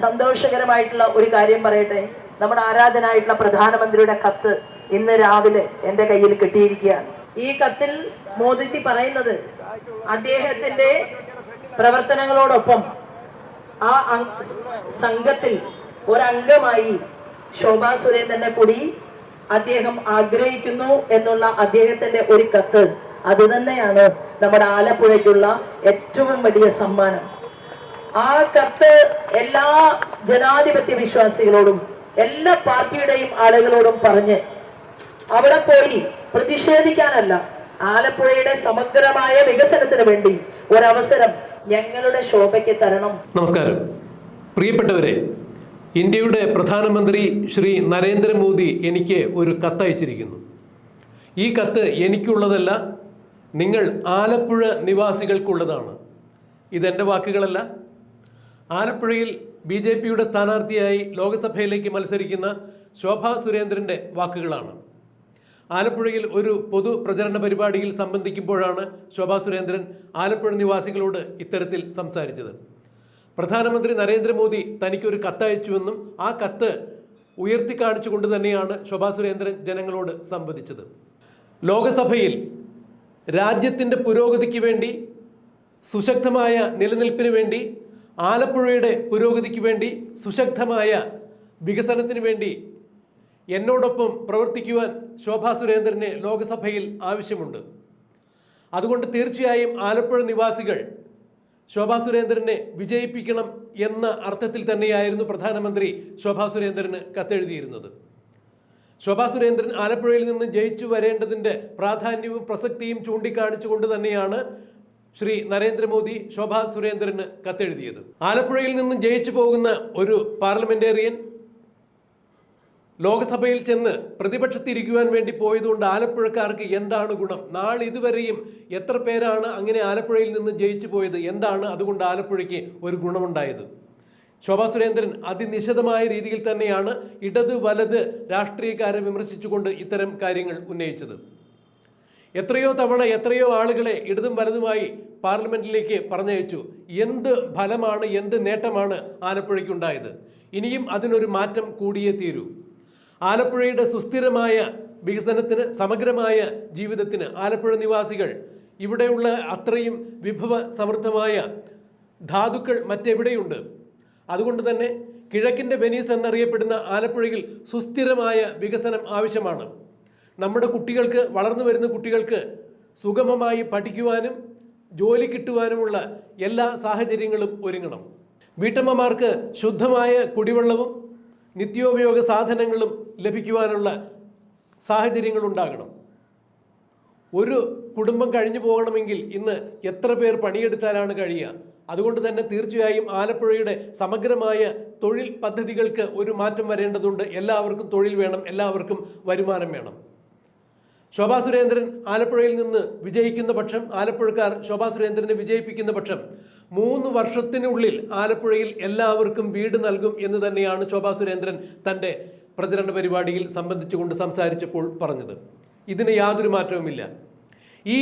സന്തോഷകരമായിട്ടുള്ള ഒരു കാര്യം പറയട്ടെ? നമ്മുടെ ആരാധനായിട്ടുള്ള പ്രധാനമന്ത്രിയുടെ കത്ത് ഇന്ന് രാവിലെ എന്റെ കയ്യിൽ കിട്ടിയിരിക്കുകയാണ്. ഈ കത്തിൽ മോദിജി പറയുന്നത് അദ്ദേഹത്തിന്റെ പ്രവർത്തനങ്ങളോടൊപ്പം ആ സംഘത്തിൽ ഒരംഗമായി ശോഭാ സുരേന്ദ്രനെ കൂടി അദ്ദേഹം ആഗ്രഹിക്കുന്നു എന്നുള്ള അദ്ദേഹത്തിന്റെ ഒരു കത്ത്. അത് തന്നെയാണ് നമ്മുടെ ആലപ്പുഴയ്ക്കുള്ള ഏറ്റവും വലിയ സമ്മാനം. ആ കത്ത് എല്ലാ ജനാധിപത്യ വിശ്വാസികളോടും എല്ലാ പാർട്ടിയുടെയും ആളുകളോടും പറഞ്ഞ് അവിടെ പോയി പ്രതിഷേധിക്കാനല്ല ആലപ്പുഴയുടെ സമഗ്രമായ വികസനത്തിന് വേണ്ടി ഒരവസരം ഞങ്ങളുടെ ശോഭയ്ക്ക് തരണം. നമസ്കാരം. പ്രിയപ്പെട്ടവരെ ഇന്ത്യയുടെ പ്രധാനമന്ത്രി ശ്രീ നരേന്ദ്രമോദി എനിക്ക് ഒരു കത്തയച്ചിരിക്കുന്നു. ഈ കത്ത് എനിക്കുള്ളതല്ല നിങ്ങൾ ആലപ്പുഴ നിവാസികൾക്കുള്ളതാണ്. ഇതെന്റെ വാക്കുകളല്ല ആലപ്പുഴയിൽ ബി ജെ പിയുടെ സ്ഥാനാർത്ഥിയായി ലോക്സഭയിലേക്ക് മത്സരിക്കുന്ന ശോഭാ സുരേന്ദ്രന്റെ വാക്കുകളാണ്. ആലപ്പുഴയിൽ ഒരു പൊതു പ്രചരണ പരിപാടിയിൽ സംബന്ധിക്കുമ്പോഴാണ് ശോഭാ സുരേന്ദ്രൻ ആലപ്പുഴ നിവാസികളോട് ഇത്തരത്തിൽ സംസാരിച്ചത്. പ്രധാനമന്ത്രി നരേന്ദ്രമോദി തനിക്കൊരു കത്തയച്ചുവെന്നും ആ കത്ത് ഉയർത്തിക്കാണിച്ചുകൊണ്ട് തന്നെയാണ് ശോഭാ സുരേന്ദ്രൻ ജനങ്ങളോട് സംവദിച്ചത്. ലോകസഭയിൽ രാജ്യത്തിന്റെ പുരോഗതിക്ക് വേണ്ടി സുശക്തമായ നിലനിൽപ്പിന് വേണ്ടി ആലപ്പുഴയുടെ പുരോഗതിക്ക് വേണ്ടി സുശക്തമായ വികസനത്തിന് വേണ്ടി എന്നോടൊപ്പം പ്രവർത്തിക്കുവാൻ ശോഭാ സുരേന്ദ്രന് ലോകസഭയിൽ ആവശ്യമുണ്ട്. അതുകൊണ്ട് തീർച്ചയായും ആലപ്പുഴ നിവാസികൾ ശോഭാ സുരേന്ദ്രനെ വിജയിപ്പിക്കണം എന്ന അർത്ഥത്തിൽ തന്നെയായിരുന്നു പ്രധാനമന്ത്രി ശോഭാ സുരേന്ദ്രന് കത്തെഴുതിയിരുന്നത്. ശോഭാ സുരേന്ദ്രൻ ആലപ്പുഴയിൽ നിന്ന് ജയിച്ചു വരേണ്ടതിന്റെ പ്രാധാന്യവും പ്രസക്തിയും ചൂണ്ടിക്കാണിച്ചുകൊണ്ട് തന്നെയാണ് ശ്രീ നരേന്ദ്രമോദി ശോഭാ സുരേന്ദ്രന് കത്തെഴുതിയത്. ആലപ്പുഴയിൽ നിന്നും ജയിച്ചു പോകുന്ന ഒരു പാർലമെന്റേറിയൻ ലോക്സഭയിൽ ചെന്ന് പ്രതിപക്ഷത്തിരിക്കുവാൻ വേണ്ടി പോയതുകൊണ്ട് ആലപ്പുഴക്കാർക്ക് എന്താണ് ഗുണം? നാളെ ഇതുവരെയും എത്ര പേരാണ് അങ്ങനെ ആലപ്പുഴയിൽ നിന്ന് ജയിച്ചു പോയത്? എന്താണ് അതുകൊണ്ട് ആലപ്പുഴയ്ക്ക് ഒരു ഗുണമുണ്ടായത്? ശോഭാ സുരേന്ദ്രൻ അതിനിശിതമായ രീതിയിൽ തന്നെയാണ് ഇടത് വലത് രാഷ്ട്രീയക്കാരെ വിമർശിച്ചുകൊണ്ട് ഇത്തരം കാര്യങ്ങൾ ഉന്നയിച്ചത്. എത്രയോ തവണ എത്രയോ ആളുകളെ ഇടതും വലതുമായി പാർലമെന്റിലേക്ക് പറഞ്ഞയച്ചു. എന്ത് ഫലമാണ് എന്ത് നേട്ടമാണ് ആലപ്പുഴയ്ക്കുണ്ടായത്? ഇനിയും അതിനൊരു മാറ്റം കൂടിയേ തീരൂ. ആലപ്പുഴയുടെ സുസ്ഥിരമായ വികസനത്തിന് സമഗ്രമായ ജീവിതത്തിന് ആലപ്പുഴ നിവാസികൾ ഇവിടെയുള്ള അത്രയും വിഭവ സമൃദ്ധമായ ധാതുക്കൾ മറ്റെവിടെയുണ്ട്? അതുകൊണ്ട് തന്നെ കിഴക്കിന്റെ വെനീസ് എന്നറിയപ്പെടുന്ന ആലപ്പുഴയിൽ സുസ്ഥിരമായ വികസനം ആവശ്യമാണ്. നമ്മുടെ കുട്ടികൾക്ക് വളർന്നു വരുന്ന കുട്ടികൾക്ക് സുഗമമായി പഠിക്കുവാനും ജോലി കിട്ടുവാനുമുള്ള എല്ലാ സാഹചര്യങ്ങളും ഒരുങ്ങണം. വീട്ടമ്മമാർക്ക് ശുദ്ധമായ കുടിവെള്ളവും നിത്യോപയോഗ സാധനങ്ങളും ലഭിക്കുവാനുള്ള സാഹചര്യങ്ങൾ ഉണ്ടാകണം. ഒരു കുടുംബം കഴിഞ്ഞു പോകണമെങ്കിൽ ഇന്ന് എത്ര പേർ പണിയെടുത്താലാണ് കഴിയുക? അതുകൊണ്ട് തന്നെ തീർച്ചയായും ആലപ്പുഴയുടെ സമഗ്രമായ തൊഴിൽ പദ്ധതികൾക്ക് ഒരു മാറ്റം വരേണ്ടതുണ്ട്. എല്ലാവർക്കും തൊഴിൽ വേണം എല്ലാവർക്കും വരുമാനം വേണം. ശോഭാ സുരേന്ദ്രൻ ആലപ്പുഴയിൽ നിന്ന് വിജയിക്കുന്ന പക്ഷം ആലപ്പുഴക്കാർ ശോഭാ സുരേന്ദ്രനെ വിജയിപ്പിക്കുന്ന പക്ഷം മൂന്ന് വർഷത്തിനുള്ളിൽ ആലപ്പുഴയിൽ എല്ലാവർക്കും വീട് നൽകും എന്ന് തന്നെയാണ് ശോഭാ സുരേന്ദ്രൻ തന്റെ പ്രചരണ പരിപാടിയിൽ സംബന്ധിച്ചുകൊണ്ട് സംസാരിച്ചപ്പോൾ പറഞ്ഞത്. ഇതിന് യാതൊരു മാറ്റവുമില്ല. ഈ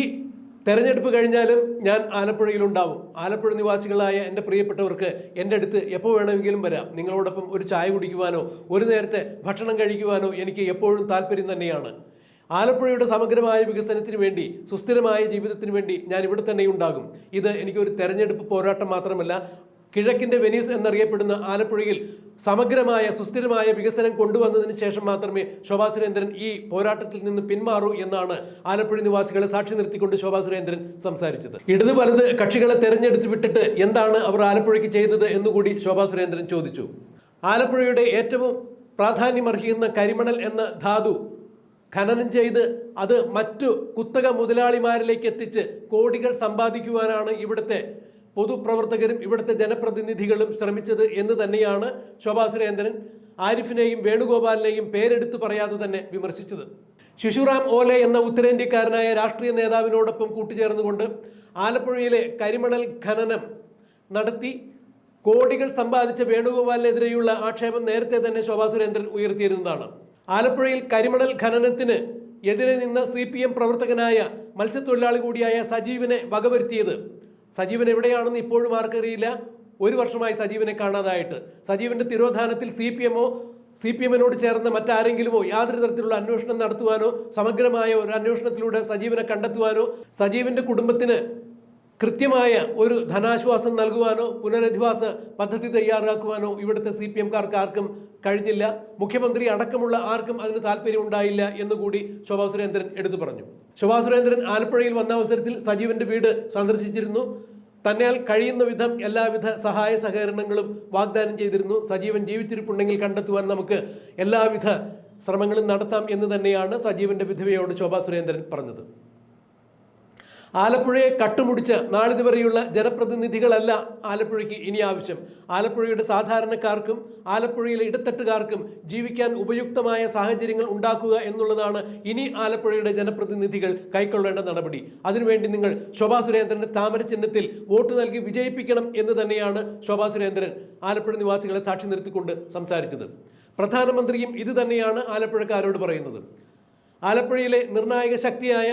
തെരഞ്ഞെടുപ്പ് കഴിഞ്ഞാലും ഞാൻ ആലപ്പുഴയിലുണ്ടാവും. ആലപ്പുഴ നിവാസികളായ എന്റെ പ്രിയപ്പെട്ടവർക്ക് എന്റെ അടുത്ത് എപ്പോൾ വേണമെങ്കിലും വരാം. നിങ്ങളോടൊപ്പം ഒരു ചായ കുടിക്കുവാനോ ഒരു നേരത്തെ ഭക്ഷണം കഴിക്കുവാനോ എനിക്ക് എപ്പോഴും താല്പര്യം തന്നെയാണ്. ആലപ്പുഴയുടെ സമഗ്രമായ വികസനത്തിന് വേണ്ടി സുസ്ഥിരമായ ജീവിതത്തിന് വേണ്ടി ഞാൻ ഇവിടെ തന്നെ ഉണ്ടാകും. ഇത് എനിക്കൊരു തെരഞ്ഞെടുപ്പ് പോരാട്ടം മാത്രമല്ല കിഴക്കിന്റെ വെനീസ് എന്നറിയപ്പെടുന്ന ആലപ്പുഴയിൽ സമഗ്രമായ സുസ്ഥിരമായ വികസനം കൊണ്ടുവന്നതിന് ശേഷം മാത്രമേ ശോഭാ സുരേന്ദ്രൻ ഈ പോരാട്ടത്തിൽ നിന്ന് പിന്മാറൂ എന്നാണ് ആലപ്പുഴ നിവാസികളെ സാക്ഷി നിർത്തിക്കൊണ്ട് ശോഭാ സുരേന്ദ്രൻ സംസാരിച്ചത്. ഇടത് വലത് കക്ഷികളെ തെരഞ്ഞെടുത്ത് വിട്ടിട്ട് എന്താണ് അവർ ആലപ്പുഴയ്ക്ക് ചെയ്തത് എന്നുകൂടി ശോഭാ സുരേന്ദ്രൻ ചോദിച്ചു. ആലപ്പുഴയുടെ ഏറ്റവും പ്രാധാന്യമർഹിക്കുന്ന കരിമണൽ എന്ന ധാതു ഖനനം ചെയ്ത് അത് മറ്റു കുത്തക മുതലാളിമാരിലേക്ക് എത്തിച്ച് കോടികൾ സമ്പാദിക്കുവാനാണ് ഇവിടുത്തെ പൊതുപ്രവർത്തകരും ഇവിടുത്തെ ജനപ്രതിനിധികളും ശ്രമിച്ചത് എന്ന് തന്നെയാണ് ശോഭാ സുരേന്ദ്രൻ ആരിഫിനെയും വേണുഗോപാലിനെയും പേരെടുത്തു പറയാതെ തന്നെ വിമർശിച്ചത്. ശിശുറാം ഓലെ എന്ന ഉത്തരേന്ത്യക്കാരനായ രാഷ്ട്രീയ നേതാവിനോടൊപ്പം കൂട്ടുചേർന്നുകൊണ്ട് ആലപ്പുഴയിലെ കരിമണൽ ഖനനം നടത്തി കോടികൾ സമ്പാദിച്ച വേണുഗോപാലിനെതിരെയുള്ള ആക്ഷേപം നേരത്തെ തന്നെ ശോഭാ സുരേന്ദ്രൻ ഉയർത്തിയിരുന്നതാണ്. ആലപ്പുഴയിൽ കരിമണൽ ഖനനത്തിന് എതിരെ നിന്ന സി പി എം പ്രവർത്തകനായ മത്സ്യത്തൊഴിലാളി കൂടിയായ സജീവിനെ വകവരുത്തിയത്. സജീവൻ എവിടെയാണെന്ന് ഇപ്പോഴും ആർക്കറിയില്ല ഒരു വർഷമായി സജീവനെ കാണാതായിട്ട്. സജീവിന്റെ തിരോധാനത്തിൽ സി പി എമ്മോ സി പി എമ്മിനോട് ചേർന്ന മറ്റാരെങ്കിലുമോ യാതൊരു തരത്തിലുള്ള അന്വേഷണം നടത്തുവാനോ സമഗ്രമായ ഒരു അന്വേഷണത്തിലൂടെ സജീവനെ കണ്ടെത്തുവാനോ സജീവിന്റെ കുടുംബത്തിന് കൃത്യമായ ഒരു ധനാശ്വാസം നൽകുവാനോ പുനരധിവാസ പദ്ധതി തയ്യാറാക്കുവാനോ ഇവിടുത്തെ സി പി എംകാർക്ക് ആർക്കും കഴിഞ്ഞില്ല. മുഖ്യമന്ത്രി അടക്കമുള്ള ആർക്കും അതിന് താല്പര്യം ഉണ്ടായില്ല എന്നുകൂടി ശോഭാ സുരേന്ദ്രൻ എടുത്തു പറഞ്ഞു. ശോഭാ സുരേന്ദ്രൻ ആലപ്പുഴയിൽ വന്ന അവസരത്തിൽ സജീവന്റെ വീട് സന്ദർശിച്ചിരുന്നു. തന്നാൽ കഴിയുന്ന വിധം എല്ലാവിധ സഹായ സഹകരണങ്ങളും വാഗ്ദാനം ചെയ്തിരുന്നു. സജീവൻ ജീവിച്ചിരിപ്പുണ്ടെങ്കിൽ കണ്ടെത്തുവാൻ നമുക്ക് എല്ലാവിധ ശ്രമങ്ങളും നടത്താം എന്ന് തന്നെയാണ് സജീവന്റെ വിധവയോട് ശോഭാ സുരേന്ദ്രൻ പറഞ്ഞത്. ആലപ്പുഴയെ കട്ടുമുടിച്ച് നാളിതുവരെയുള്ള ജനപ്രതിനിധികളല്ല ആലപ്പുഴയ്ക്ക് ഇനി ആവശ്യം. ആലപ്പുഴയുടെ സാധാരണക്കാർക്കും ആലപ്പുഴയിലെ ഇടത്തട്ടുകാർക്കും ജീവിക്കാൻ ഉപയുക്തമായ സാഹചര്യങ്ങൾ ഉണ്ടാക്കുക എന്നുള്ളതാണ് ഇനി ആലപ്പുഴയുടെ ജനപ്രതിനിധികൾ കൈക്കൊള്ളേണ്ട നടപടി. അതിനുവേണ്ടി നിങ്ങൾ ശോഭാ സുരേന്ദ്രന്റെ താമര ചിഹ്നത്തിൽ വോട്ട് നൽകി വിജയിപ്പിക്കണം എന്ന് തന്നെയാണ് ശോഭാ സുരേന്ദ്രൻ ആലപ്പുഴ നിവാസികളെ സാക്ഷി നിർത്തിക്കൊണ്ട് സംസാരിച്ചത്. പ്രധാനമന്ത്രിയും ഇത് തന്നെയാണ് ആലപ്പുഴക്കാരോട് പറയുന്നത്. ആലപ്പുഴയിലെ നിർണായക ശക്തിയായ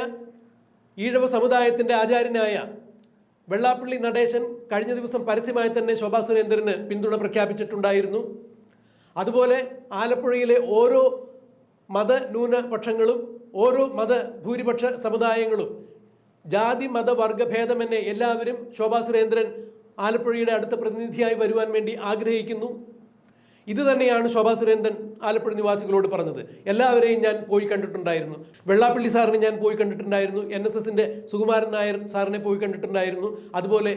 ഈഴവ സമുദായത്തിന്റെ ആചാര്യനായ വെള്ളാപ്പള്ളി നടേശൻ കഴിഞ്ഞ ദിവസം പരസ്യമായി തന്നെ ശോഭാ സുരേന്ദ്രന് പിന്തുണ പ്രഖ്യാപിച്ചിട്ടുണ്ടായിരുന്നു. അതുപോലെ ആലപ്പുഴയിലെ ഓരോ മത ന്യൂനപക്ഷങ്ങളും ഓരോ മത ഭൂരിപക്ഷ സമുദായങ്ങളും ജാതി മത വർഗഭേദമെന്നെ എല്ലാവരും ശോഭാ സുരേന്ദ്രൻ ആലപ്പുഴയുടെ അടുത്ത പ്രതിനിധിയായി വരുവാൻ വേണ്ടി ആഗ്രഹിക്കുന്നു. ഇത് തന്നെയാണ് ശോഭാ സുരേന്ദ്രൻ ആലപ്പുഴ നിവാസികളോട് പറഞ്ഞത്. എല്ലാവരെയും ഞാൻ പോയി കണ്ടിട്ടുണ്ടായിരുന്നു. വെള്ളാപ്പള്ളി സാറിനെ ഞാൻ പോയി കണ്ടിട്ടുണ്ടായിരുന്നു. എൻ എസ് എസിന്റെ സുകുമാരൻ നായർ സാറിനെ പോയി കണ്ടിട്ടുണ്ടായിരുന്നു. അതുപോലെ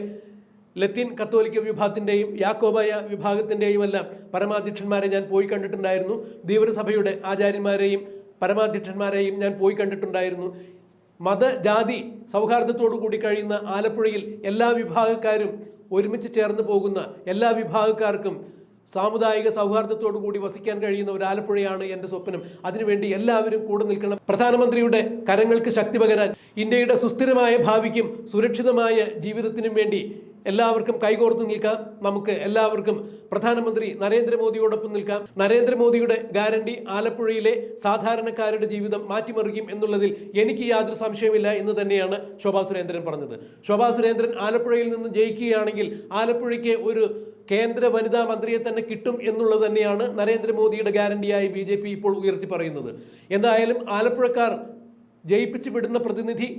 ലത്തീൻ കത്തോലിക്ക വിഭാഗത്തിന്റെയും യാക്കോബായ വിഭാഗത്തിന്റെയും എല്ലാം പരമാധ്യക്ഷന്മാരെ ഞാൻ പോയി കണ്ടിട്ടുണ്ടായിരുന്നു. ധീവരസഭയുടെ ആചാര്യന്മാരെയും പരമാധ്യക്ഷന്മാരെയും ഞാൻ പോയി കണ്ടിട്ടുണ്ടായിരുന്നു. മത ജാതി സൗഹാർദ്ദത്തോടു കൂടി കഴിയുന്ന ആലപ്പുഴയിൽ എല്ലാ വിഭാഗക്കാരും ഒരുമിച്ച് ചേർന്ന് പോകുന്ന എല്ലാ വിഭാഗക്കാർക്കും സാമുദായിക സൗഹാർദ്ദത്തോടു കൂടി വസിക്കാൻ കഴിയുന്ന ഒരു ആലപ്പുഴയാണ് എന്റെ സ്വപ്നം. അതിനുവേണ്ടി എല്ലാവരും കൂടെ നിൽക്കണം. പ്രധാനമന്ത്രിയുടെ കരങ്ങൾക്ക് ശക്തി പകരാൻ ഇന്ത്യയുടെ സുസ്ഥിരമായ ഭാവിക്കും സുരക്ഷിതമായ ജീവിതത്തിനും വേണ്ടി എല്ലാവർക്കും കൈകോർത്ത് നിൽക്കാം. നമുക്ക് എല്ലാവർക്കും പ്രധാനമന്ത്രി നരേന്ദ്രമോദിയോടൊപ്പം നിൽക്കാം. നരേന്ദ്രമോദിയുടെ ഗ്യാരണ്ടി ആലപ്പുഴയിലെ സാധാരണക്കാരുടെ ജീവിതം മാറ്റിമറിക്കും എന്നുള്ളതിൽ എനിക്ക് യാതൊരു സംശയമില്ല എന്ന് തന്നെയാണ് ശോഭാ സുരേന്ദ്രൻ പറഞ്ഞത്. ശോഭാ സുരേന്ദ്രൻ ആലപ്പുഴയിൽ നിന്ന് ജയിക്കുകയാണെങ്കിൽ ആലപ്പുഴയ്ക്ക് ഒരു കേന്ദ്ര വനിതാ മന്ത്രിയെ തന്നെ കിട്ടും എന്നുള്ളത് തന്നെയാണ് നരേന്ദ്രമോദിയുടെ ഗ്യാരണ്ടിയായി ബി ജെ പി ഇപ്പോൾ ഉയർത്തി പറയുന്നത്. എന്തായാലും ആലപ്പുഴക്കാർ ജയിപ്പിച്ചു വിടുന്ന പ്രതിനിധി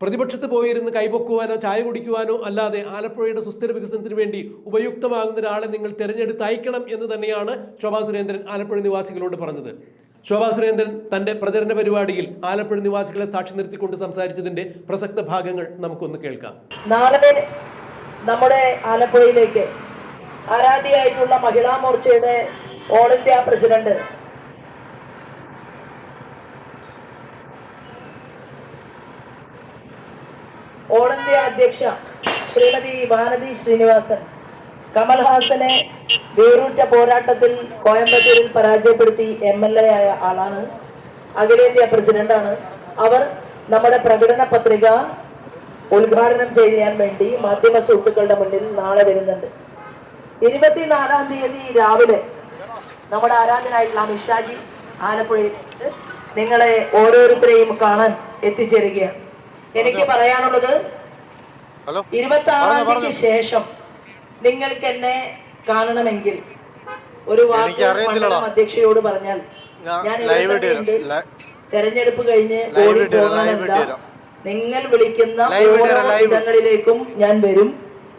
പ്രതിപക്ഷത്ത് പോയിരുന്ന് കൈപൊക്കുവാനോ ചായ കുടിക്കുവാനോ അല്ലാതെ ആലപ്പുഴയുടെ സുസ്ഥിര വികസനത്തിന് വേണ്ടി ഉപയുക്തമാകുന്ന ഒരാളെ നിങ്ങൾ തിരഞ്ഞെടുത്ത് അയക്കണം എന്ന് തന്നെയാണ് ശോഭാ സുരേന്ദ്രൻ ആലപ്പുഴ നിവാസികളോട് പറഞ്ഞത്. ശോഭാ സുരേന്ദ്രൻ തന്റെ പ്രചരണ പരിപാടിയിൽ ആലപ്പുഴ നിവാസികളെ സാക്ഷി നിർത്തിക്കൊണ്ട് സംസാരിച്ചതിന്റെ പ്രസക്ത ഭാഗങ്ങൾ നമുക്കൊന്ന് കേൾക്കാം. നാളെ നമ്മുടെ ആലപ്പുഴയിലേക്ക് ആരാധ്യയായിട്ടുള്ള മഹിളാ മോർച്ചയുടെ all India president all India അധ്യക്ഷ ശ്രീമതി ഭാരതി ശ്രീനിവാസൻ. കമൽഹാസനെ വേറൂറ്റ പോരാട്ടത്തിൽ കോയമ്പത്തൂരിൽ പരാജയപ്പെടുത്തി എം എൽ എ ആയ ആളാണ്. അഖിലേന്ത്യാ പ്രസിഡന്റാണ് അവർ നമ്മുടെ പ്രകടന പത്രിക ഉദ്ഘാടനം ചെയ്യാൻ വേണ്ടി മാധ്യമ സുഹൃത്തുക്കളുടെ മുന്നിൽ നാളെ വരുന്നുണ്ട്. ഇരുപത്തിനാലാം തീയതി രാവിലെ നമ്മുടെ ആരാധനായിട്ടുള്ള അമിത്ഷാജി ആലപ്പുഴയിൽ നിങ്ങളെ ഓരോരുത്തരെയും കാണാൻ എത്തിച്ചേരുകയാണ്. എനിക്ക് പറയാനുള്ളത് ഇരുപത്തി ആറാം തീയതിക്ക് ശേഷം നിങ്ങൾക്ക് എന്നെ കാണണമെങ്കിൽ ഒരു വാക്ക്. മണ്ഡലം അധ്യക്ഷയോട് പറഞ്ഞാൽ ഞാൻ തെരഞ്ഞെടുപ്പ് കഴിഞ്ഞ് ഓടി ഇട്ടുതരാം. നിങ്ങൾ വിളിക്കുന്ന ഓരോ ഇടങ്ങളിലേക്കും ഞാൻ വരും.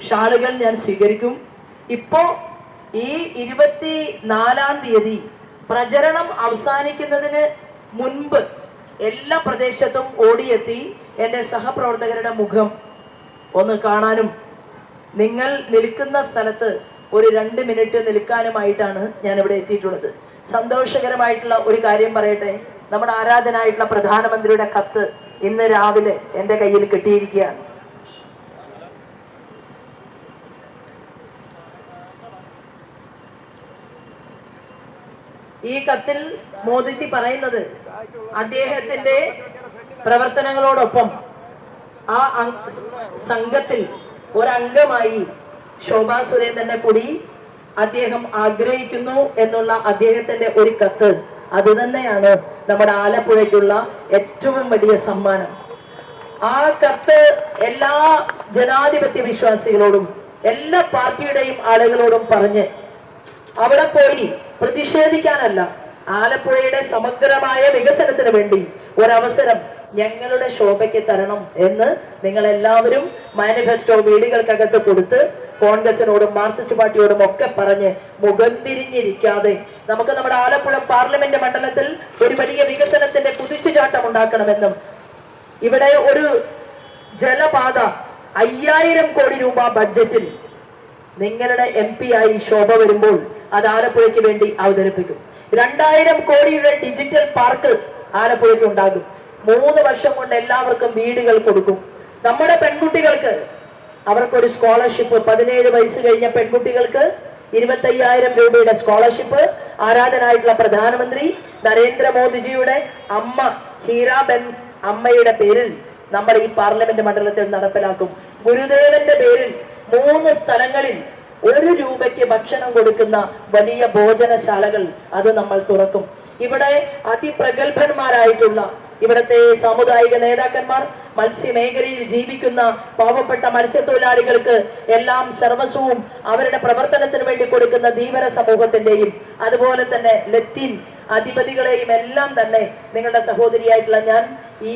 ഷാളുകൾ ഞാൻ സ്വീകരിക്കും. ഇപ്പോ ഈ ഇരുപത്തി നാലാം തീയതി പ്രചരണം അവസാനിക്കുന്നതിന് മുൻപ് എല്ലാ പ്രദേശത്തും ഓടിയെത്തി എന്റെ സഹപ്രവർത്തകരുടെ മുഖം ഒന്ന് കാണാനും നിങ്ങൾ നിൽക്കുന്ന സ്ഥലത്ത് ഒരു രണ്ട് മിനിറ്റ് നിൽക്കാനുമായിട്ടാണ് ഞാൻ ഇവിടെ എത്തിയിട്ടുള്ളത്. സന്തോഷകരമായിട്ടുള്ള ഒരു കാര്യം പറയട്ടെ. നമ്മുടെ ആരാധനായിട്ടുള്ള പ്രധാനമന്ത്രിയുടെ കത്ത് ഇന്ന് രാവിലെ എന്റെ കയ്യിൽ കിട്ടിയിരിക്കുകയാണ്. ഈ കത്തിൽ മോദിജി പറയുന്നത് അദ്ദേഹത്തിന്റെ പ്രവർത്തനങ്ങളോടൊപ്പം ആ സംഘത്തിൽ ഒരംഗമായി ശോഭാ സുരേന്ദ്രനെ കൂടി അദ്ദേഹം ആഗ്രഹിക്കുന്നു എന്നുള്ള അദ്ദേഹത്തിന്റെ ഒരു കത്ത്. അത് തന്നെയാണ് നമ്മുടെ ആലപ്പുഴയ്ക്കുള്ള ഏറ്റവും വലിയ സമ്മാനം. ആ കത്ത് എല്ലാ ജനാധിപത്യ വിശ്വാസികളോടും എല്ലാ പാർട്ടിയുടെയും ആളുകളോടും പറഞ്ഞ് അവിടെ പോയി പ്രതിഷേധിക്കാനല്ല. ആലപ്പുഴയുടെ സമഗ്രമായ വികസനത്തിന് വേണ്ടി ഒരവസരം ഞങ്ങളുടെ ശോഭയ്ക്ക് തരണം എന്ന് നിങ്ങൾ എല്ലാവരും മാനിഫെസ്റ്റോ വീടുകൾക്കകത്ത് കൊടുത്ത് കോൺഗ്രസിനോടും മാർക്സിസ്റ്റ് പാർട്ടിയോടും ഒക്കെ പറഞ്ഞ് മുഖം തിരിഞ്ഞിരിക്കാതെ നമുക്ക് നമ്മുടെ ആലപ്പുഴ പാർലമെന്റ് മണ്ഡലത്തിൽ ഒരു വലിയ വികസനത്തിന്റെ കുതിച്ചുചാട്ടം ഉണ്ടാക്കണമെന്നും ഇവിടെ ഒരു ജലപാത അയ്യായിരം കോടി രൂപ ബഡ്ജറ്റിൽ നിങ്ങളുടെ എം ആയി ശോഭ വരുമ്പോൾ അത് ആലപ്പുഴയ്ക്ക് വേണ്ടി അവതരിപ്പിക്കും. രണ്ടായിരം കോടിയുടെ ഡിജിറ്റൽ പാർക്ക് ആലപ്പുഴയ്ക്ക് ഉണ്ടാകും. മൂന്ന് വർഷം കൊണ്ട് എല്ലാവർക്കും വീടുകൾ കൊടുക്കും. നമ്മുടെ പെൺകുട്ടികൾക്ക് അവർക്കൊരു സ്കോളർഷിപ്പ് പതിനേഴ് വയസ്സ് കഴിഞ്ഞ പെൺകുട്ടികൾക്ക് ഇരുപത്തയ്യായിരം രൂപയുടെ സ്കോളർഷിപ്പ് ആരാധനായിട്ടുള്ള പ്രധാനമന്ത്രി നരേന്ദ്രമോദിജിയുടെ അമ്മ ഹീരാബെൻ അമ്മയുടെ പേരിൽ നമ്മൾ ഈ പാർലമെന്റ് മണ്ഡലത്തിൽ നടപ്പിലാക്കും. ഗുരുദേവന്റെ പേരിൽ മൂന്ന് സ്ഥലങ്ങളിൽ ഒരു രൂപയ്ക്ക് ഭക്ഷണം കൊടുക്കുന്ന വലിയ ഭോജനശാലകൾ അത് നമ്മൾ തുറക്കും. ഇവിടെ അതിപ്രഗത്ഭന്മാരായിട്ടുള്ള ഇവിടുത്തെ സാമുദായിക നേതാക്കന്മാർ മത്സ്യമേഖലയിൽ ജീവിക്കുന്ന പാവപ്പെട്ട മത്സ്യത്തൊഴിലാളികൾക്ക് എല്ലാം സർവസ്വവും അവരുടെ പ്രവർത്തനത്തിന് വേണ്ടി കൊടുക്കുന്ന ധീവര സമൂഹത്തിന്റെയും അതുപോലെ തന്നെ ലത്തീൻ അധിപതികളെയും എല്ലാം തന്നെ നിങ്ങളുടെ സഹോദരിയായിട്ടുള്ള ഞാൻ ഈ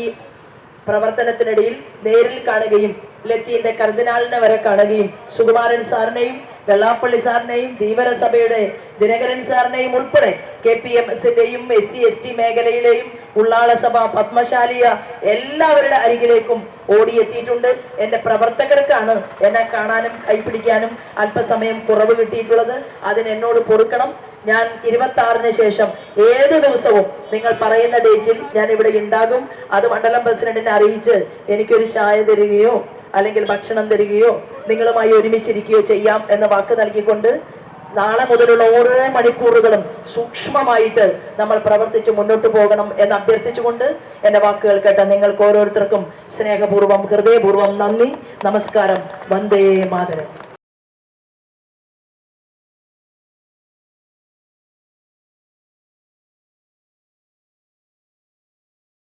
പ്രവർത്തനത്തിനിടയിൽ നേരിൽ കാണുകയും ലത്തീന്റെ കർദിനാളിനെ വരെ കാണുകയും സുകുമാരൻ സാറിനെയും വെള്ളാപ്പള്ളി സാറിനെയും ധീവര സഭയുടെ ദിനകരൻ സാറിനെയും ഉൾപ്പെടെ കെ പി എം എസിന്റെയും എസ് സി എസ് ടി മേഖലയിലെയും ഉള്ളാള സഭ പത്മശാലിയ എല്ലാവരുടെ അരികിലേക്കും ഓടിയെത്തിയിട്ടുണ്ട്. എന്റെ പ്രവർത്തകർക്കാണ് എന്നെ കാണാനും കൈപ്പിടിക്കാനും അല്പസമയം കുറവ് കിട്ടിയിട്ടുള്ളത്. അതിന് എന്നോട് പൊറുക്കണം. ഞാൻ ഇരുപത്തി ആറിന് ശേഷം ഏത് ദിവസവും നിങ്ങൾ പറയുന്ന ഡേറ്റിൽ ഞാൻ ഇവിടെ ഉണ്ടാകും. അത് മണ്ഡലം പ്രസിഡന്റിനെ അറിയിച്ച് എനിക്കൊരു ചായ തരികയോ അല്ലെങ്കിൽ ഭക്ഷണം തരികയോ നിങ്ങളുമായി ഒരുമിച്ചിരിക്കുകയോ ചെയ്യാം എന്ന വാക്ക് നൽകിക്കൊണ്ട് നാളെ മുതലുള്ള ഓരോ മണിക്കൂറുകളും സൂക്ഷ്മമായിട്ട് നമ്മൾ പ്രവർത്തിച്ച് മുന്നോട്ട് പോകണം എന്ന് അഭ്യർത്ഥിച്ചുകൊണ്ട് എന്റെ വാക്കുകൾ കേട്ട നിങ്ങൾക്ക് ഓരോരുത്തർക്കും സ്നേഹപൂർവം ഹൃദയപൂർവം നന്ദി നമസ്കാരം വന്ദേ മാതരം.